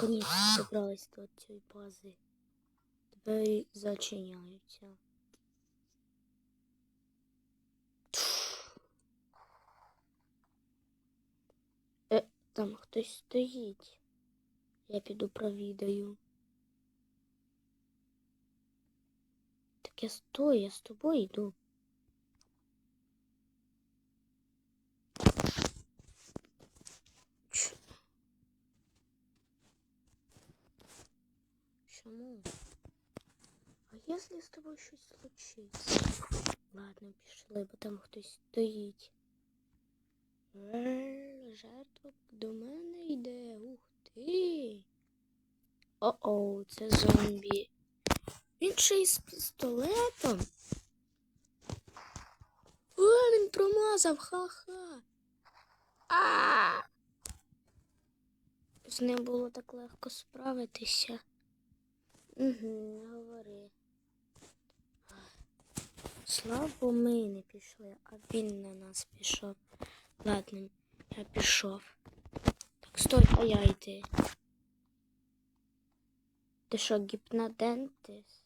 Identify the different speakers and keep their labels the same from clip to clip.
Speaker 1: наконец добрались до цієї бази. Двері зачиняються. Е, там хтось стоїть. Я піду провідаю. Так я стою, я з тобою йду. Ч- Чому? А якщо з тобою щось случиться? Ладно, пішли, бо там хтось стоїть. Жертва до мене йде. Ух ти. О-оу, це зомбі. Він ще й з пістолетом. О, він промазав, ха-ха. З ним було так легко справитися. Угу, не Слабо ми не пішли, а він на нас пішов. Ладно, я пішов. Так, стой, а я йди. Ти що, гіпнодентис?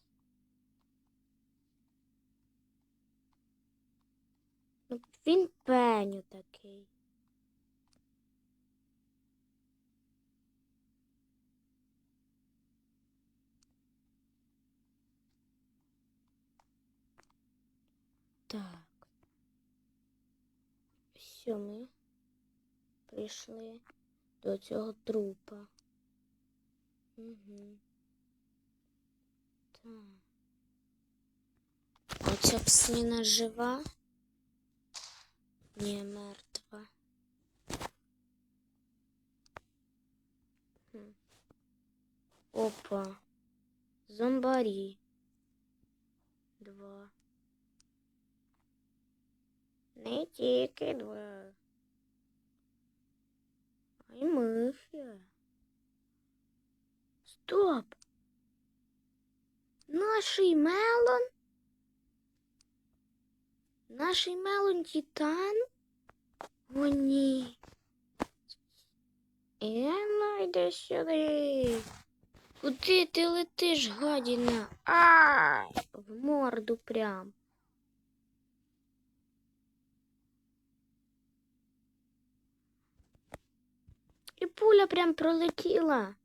Speaker 1: Ну, він пеню такий. Так. Все, ми прийшли до цього трупа. Угу. Так. Оця псина жива? Ні, мертва. Хм. Опа. Зомбарі. Два. Не тільки два. А й миші. Стоп! Наший мелон? Наший мелон Титан? О, ні. Ена, йди сюди. Куди ти летиш, гадіна? А, в морду прям. І пуля прям пролетіла.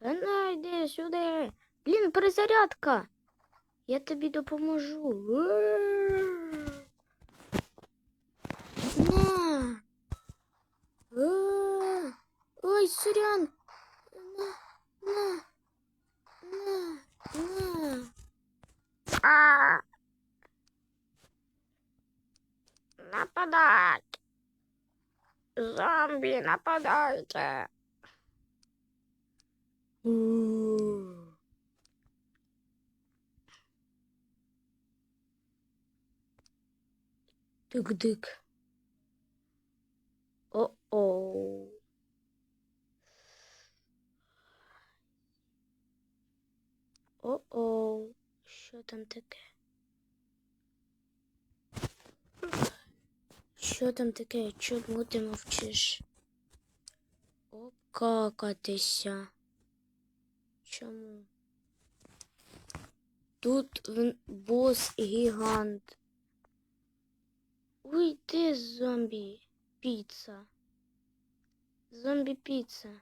Speaker 1: Ена, йди сюди. Блін, перезарядка. Я тобі допоможу. На. А. Ой, сорян. На, на, на, на. А. Нападать. Зомбі, нападайте. У. Тик-дик. О-оу. О-оу. Що там таке? Що там таке? Чому ти мовчиш? Обкакатися. Чому? Тут бос гігант. Уйди, зомбі піца. Зомбі піца.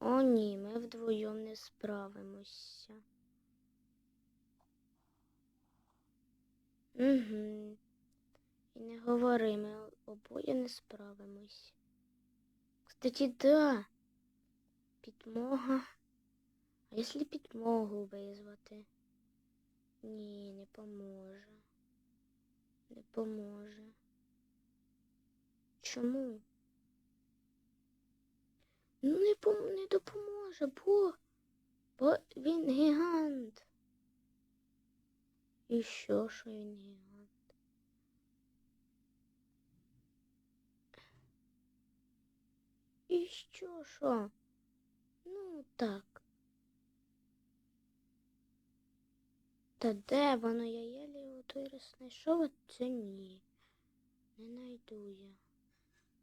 Speaker 1: О, ні, ми вдвоєм не справимося. Угу. І не говори, ми обоє не справимось. Кстати, да. Підмога. А якщо підмогу визвати? Ні, не поможе. Не поможе. Чому? Ну не пом... не допоможе, бо... бо він гігант. І що, що він гігант? І що, що? Ну, так. Та де воно? Я єлі у той раз це ні. Не найду я.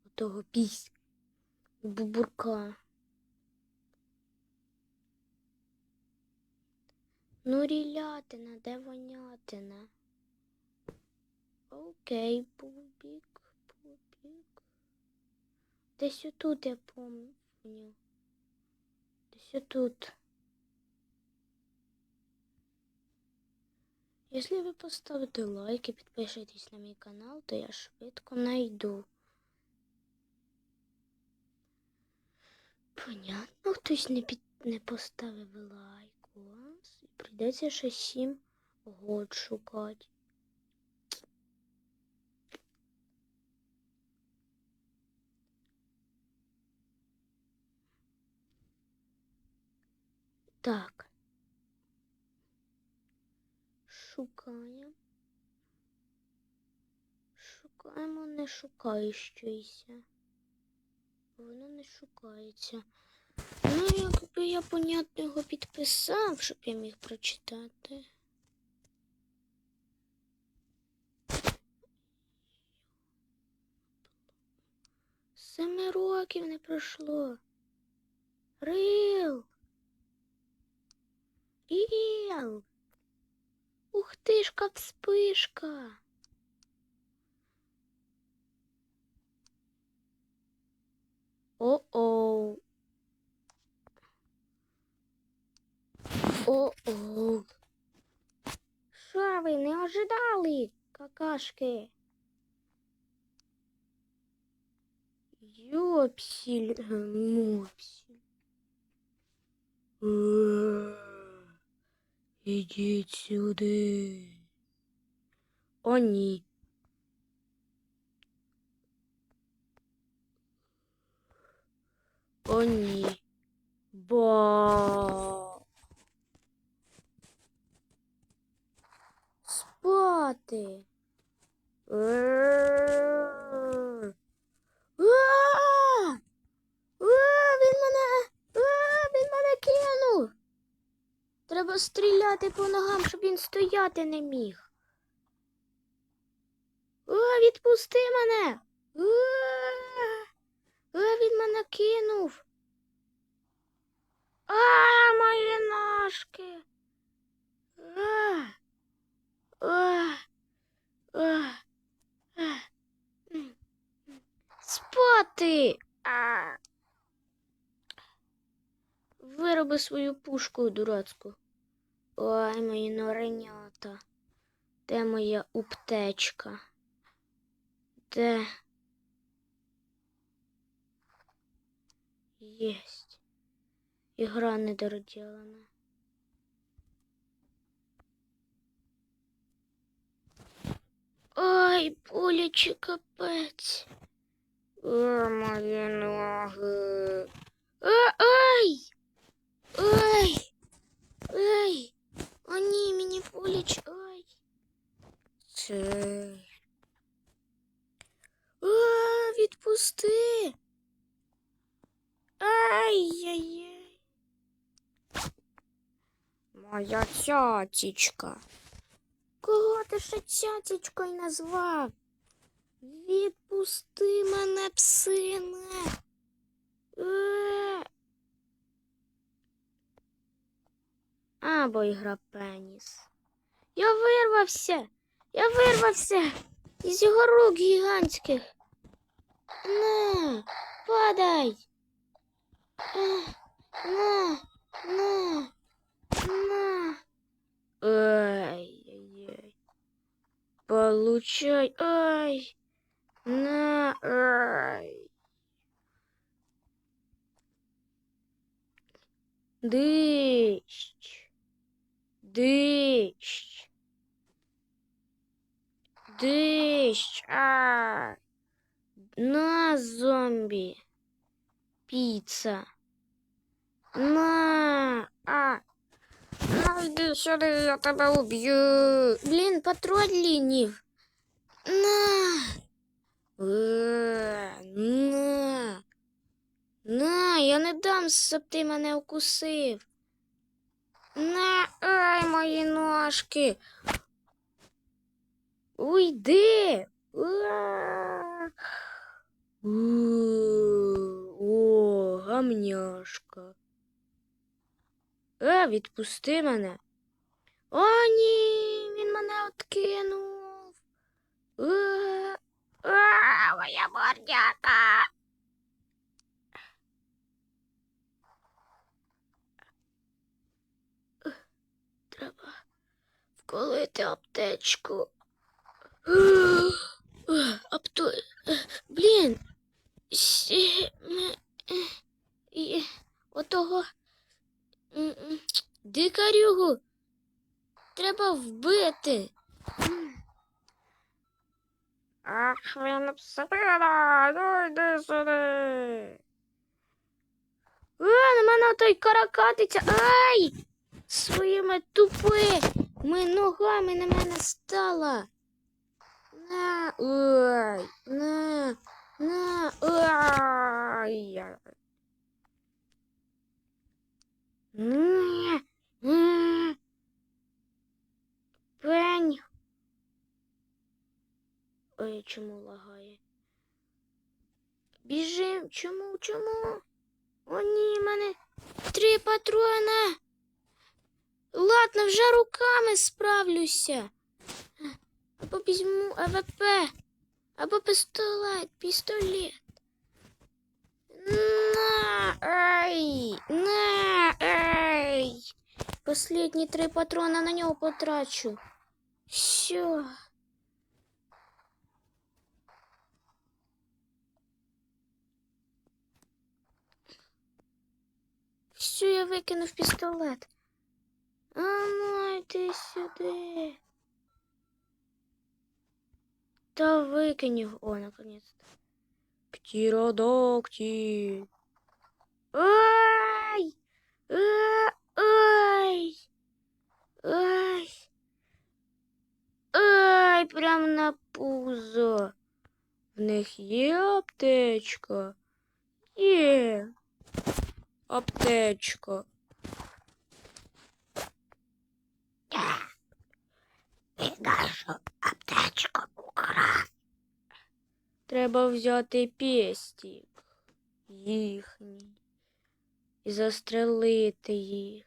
Speaker 1: Отого пісь. Бубурка. Ну, рілятина, де вонятина? Окей, бубік, бубік. Десь отут я помню. Десь отут. Якщо ви поставите лайк і підпишетесь на мій канал, то я швидко найду. Понятно, хтось не, під... не поставив лайк. Ось, і прийдеться ще сім год шукати. Так. Шукаємо. Шукаємо, не шукаючися. Воно не шукається. Якби я понятно його підписав, щоб я міг прочитати. Семи років не пройшло. Рил. Рил. Ух ти ж, как вспышка. О-оу. О-оу. Що ви не ожидали, какашки? Йопсіль, мопсіль. Ідіть сюди. О, ні. О, ні. Ба. Спати. Він мене. Він мене кинув. Треба стріляти по ногам, щоб він стояти не міг. О, відпусти мене. О, він мене кинув. А, мої ножки. А. Спати. Вироби свою пушку дурацьку. Ой, мої норенята. Де моя уптечка? Де? Єсть. Ігра недороделана. Ой, боляче капець. О, мої ноги. А, ай! Ай! Ай! О, ні, мені боляче. Ай! Це... А, відпусти! Ай-яй-яй! Моя цятічка. Кого ти ще цятічкою назвав? Відпусти мене, псине. Е. Або ігра пеніс. Я вирвався. Я вирвався із його рук гігантських. На, падай. Е, На, на, на. Ай-яй-яй. Получай. Ай. На. Ай. Дищ. Дищ. Дищ. А. На, зомбі. Піца. На. А. Іди сюди, я тебе уб'ю. Блін, патруль лінів. На. Э, на. На, я не дам, щоб ти мене укусив. На, ай, мої ножки. Уйди. О, гамняшка. Уа. відпусти мене. О, ні, він мене откинув. Е, а, моя мордяка. Треба вколити аптечку. Апто... Блін. Е, і Отого м, м, дикарюгу треба вбити. Ах, він псина, ну йди сюди. А, на мене той каракатиця. Ай! Своїми тупими ногами на мене стала. На, ой, на, на, ай. Пень. Ой, чому лагає? Біжим, чому, чому? О, ні, в мене три патрона. Ладно, вже руками справлюся. Або візьму АВП, або пістолет, пістолет. На, ай. Последні три патрона на нього потрачу. Все. Все, я викинув пістолет. А ну, йди сюди. Та викинь його. О, наконец-то. Птеродоктиль. Ай! Ай! Ай! Ай, прям на пузо. В них є аптечка. Є. Аптечка. Нашу аптечку украв. Треба взяти пестик їхній і застрелити їх.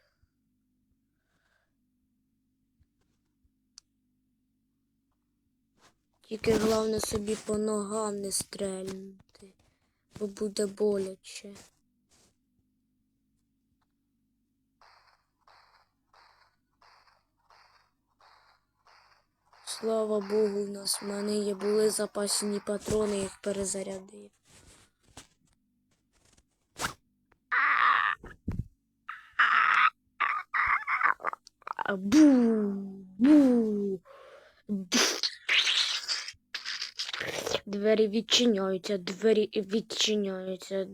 Speaker 1: Тільки головне собі по ногам не стрельнути, бо буде боляче. Слава Богу, у нас в мене є були запасні патрони, їх перезарядив. Бу, бу. Двері відчиняються, двері відчиняються.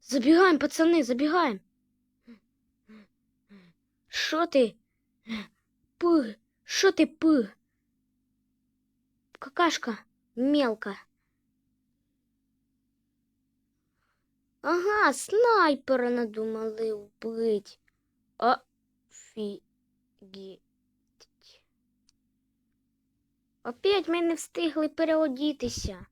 Speaker 1: Забігаємо, пацани, забігаємо. Що ти? П. Що ти п? Какашка мелка. Ага, снайпера надумали вбить. Офігеть. Опять ми не встигли переодітися.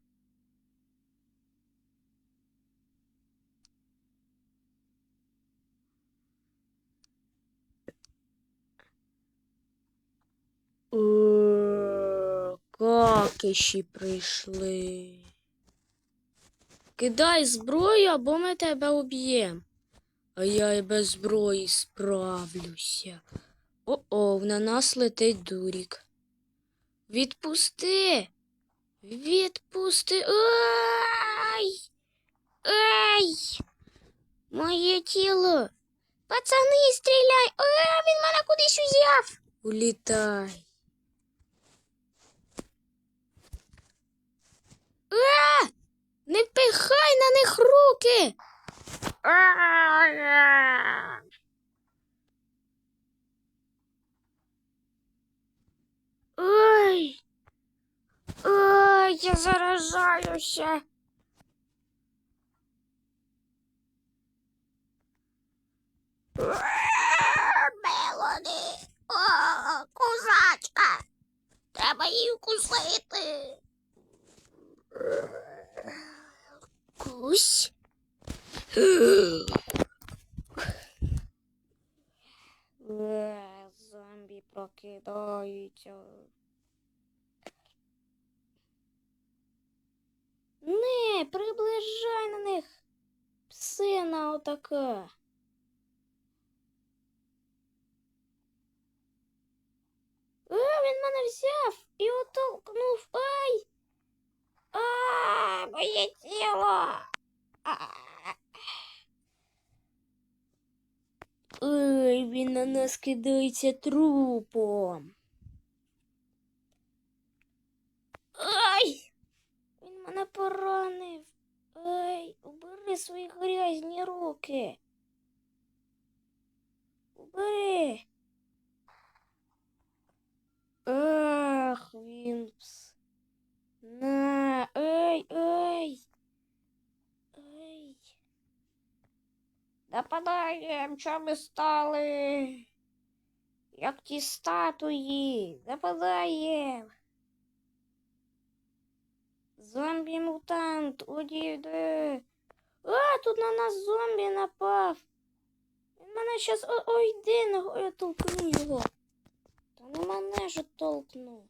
Speaker 1: Какиші прийшли. Кидай зброю, або ми тебе уб'ємо. А я і без зброї справлюся. О-о, на нас летить дурік. Відпусти. Відпусти. Ай! Ай! Моє тіло. Пацани, стріляй! А, він мене кудись узяв. Улітай. А! Не пихай на них руки. Ой. Ой, я заражаюся. Мелоді. О, козачка. Треба її вкусити. Кусь. Е, Зомбі прокидаються. Не, приближай на них. Псина отака. Е, він мене взяв і оттолкнув. Ай! А, моє тіло. А. Ой, він на нас кидається трупом. Ай! Він мене поранив. Ай, убери свої грязні руки. Убери. Ах, він пс. На, ай, ай. Ай. Нападаєм, ми стали? Як ті статуї. Нападаєм. Зомбі-мутант, одійди. А, тут на нас зомбі напав. Він мене щас. Ой, йди, я толкну його. Та не мене ж толкну.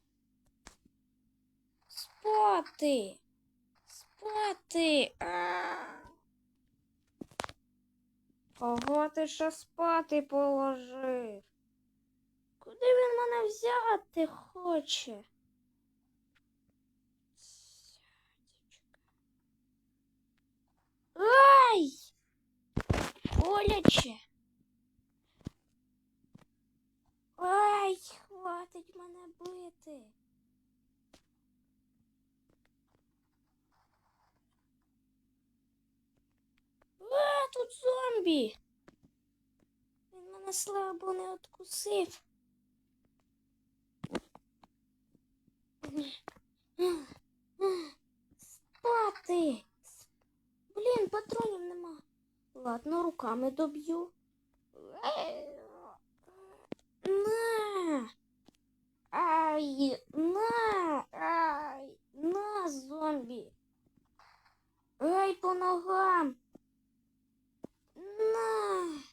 Speaker 1: Спати. Спати. А. Кого ти ще спати положив? Куди він мене взяти хоче? Ай! Боляче. Ай, хватить мене бити. А, тут зомбі. Він мене слабо не откусив. Спати. Блін, патронів нема. Ладно, руками доб'ю. На. Ай, на, ай, на, зомбі. Ай, по ногам. На.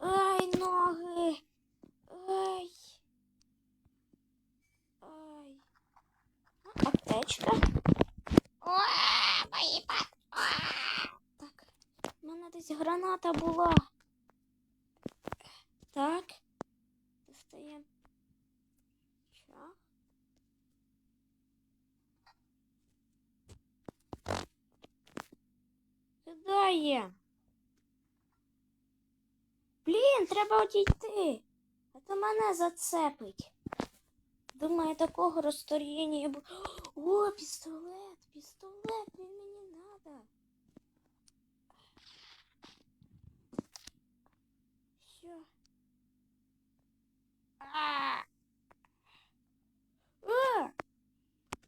Speaker 1: Ай, ноги. Ай. Ай. Аптечка. О, мої пат. Так, в мене десь граната була. Так. Достаємо. Чах. Кидає. Блін, треба одійти. А то мене зацепить. Думаю, такого розторгнення бу... О, пістолет, пістолет, він мені надо. Що? А! А!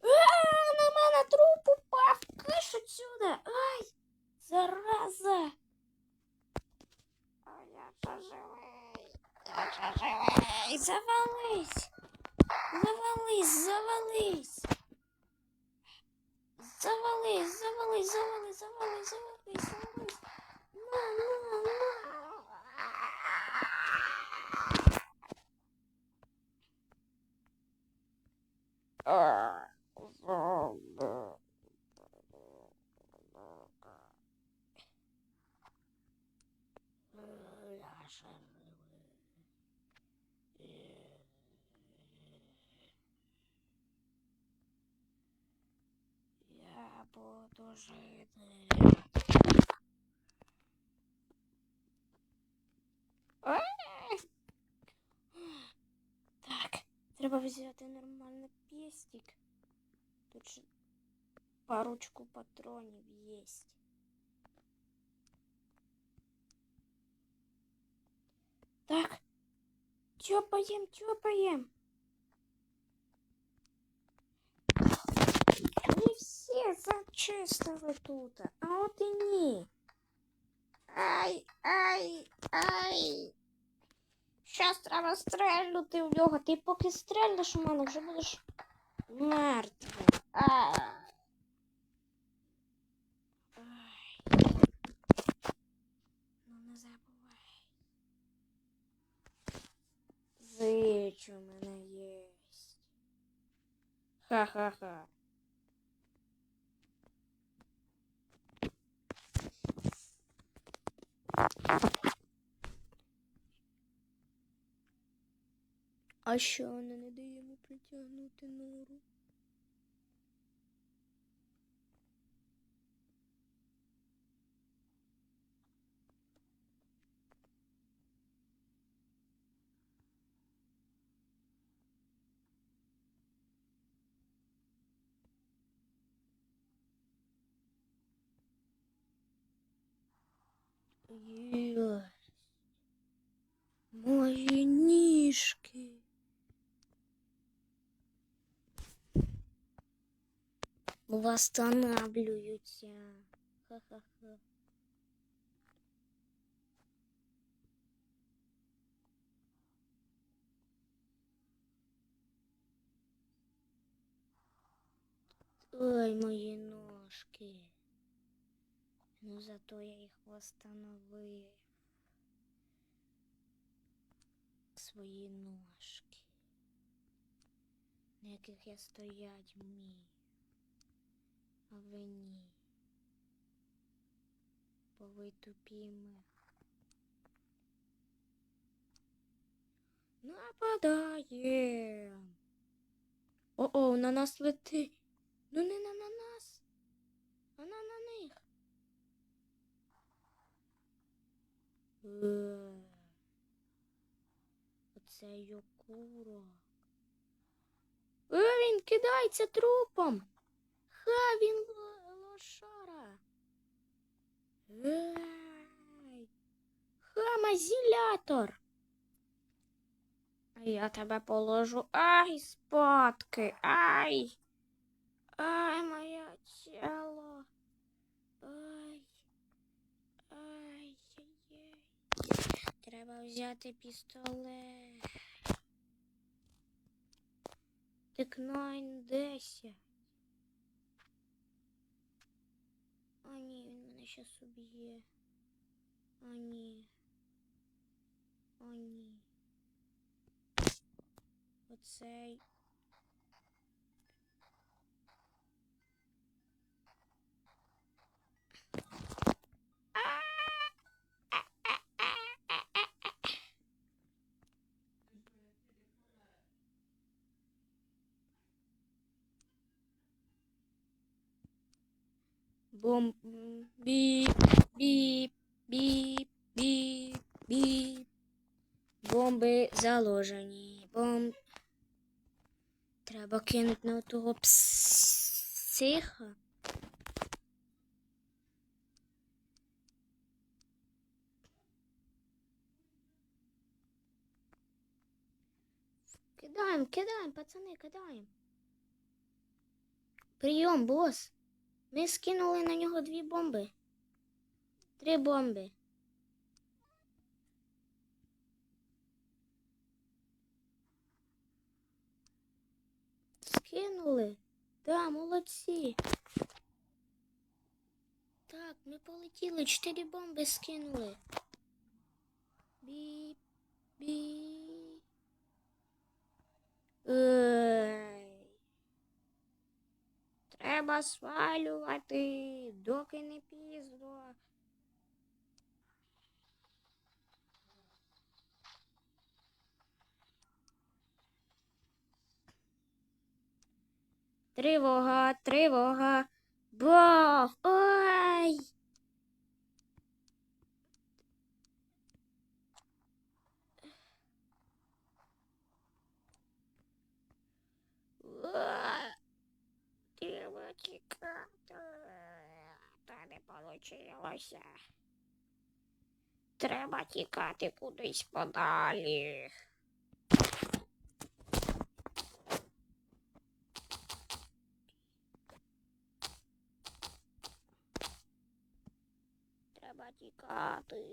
Speaker 1: А, на мене труп упав. Киш отсюда. Ай! Зараза! Живий. Завались. Завались, завались. Завались, завались, завались, завались, завались, завались. На, на, на. А, зомби. Я ще живий. Я буду жити. А! Так, треба взяти нормальний пестик. Тут же парочку патронів єсть. Так, тьопаєм, тьопаєм. Не всі зачистили тут, а от і ні. Ай, ай, ай. Щас треба стрельнути в нього. Ти поки стрельнеш у мене, вже будеш мертвим. Ну не забувай. Зич у мене єсть. Ха-ха-ха. А що вона не дає йому притягнути нору? Єсть. Мої ніжки. Восстанавливаются. Ха-ха-ха. Ой, мої ножки. Ну зато я їх восстановив. Свої ножки, на яких я стоять вмію. А ви ні. Бо ви тупі мех. Нападаємо. О-о, на нас летить. Ну не на нас, а на, на них. Е. Оце йокурок. Е, він кидається трупом. Ха, він ло- лошара. Ха, мазілятор. Я тебе положу. Ай, спадки. Ай. Ай, моє тіло. Ай, ай, Треба взяти пістолет. Так 9, 10. О, ні, він мене зараз уб'є. А ні. А ні. Оцей. Бом біп, біп, біп, біп, біп. Бомби заложені. Бом... Треба кинути на того психа. Кидаємо, кидаємо, пацани, кидаємо. Прийом, бос. Ми скинули на нього дві бомби. Три бомби. Скинули? Да, молодці. Так, ми полетіли, чотири бомби скинули. Біп, біп. Ей. Треба свалювати, доки не пізно. Тривога, тривога. Бог! Ой! Ой! Та не получилося. Треба тікати кудись подалі. Треба тікати.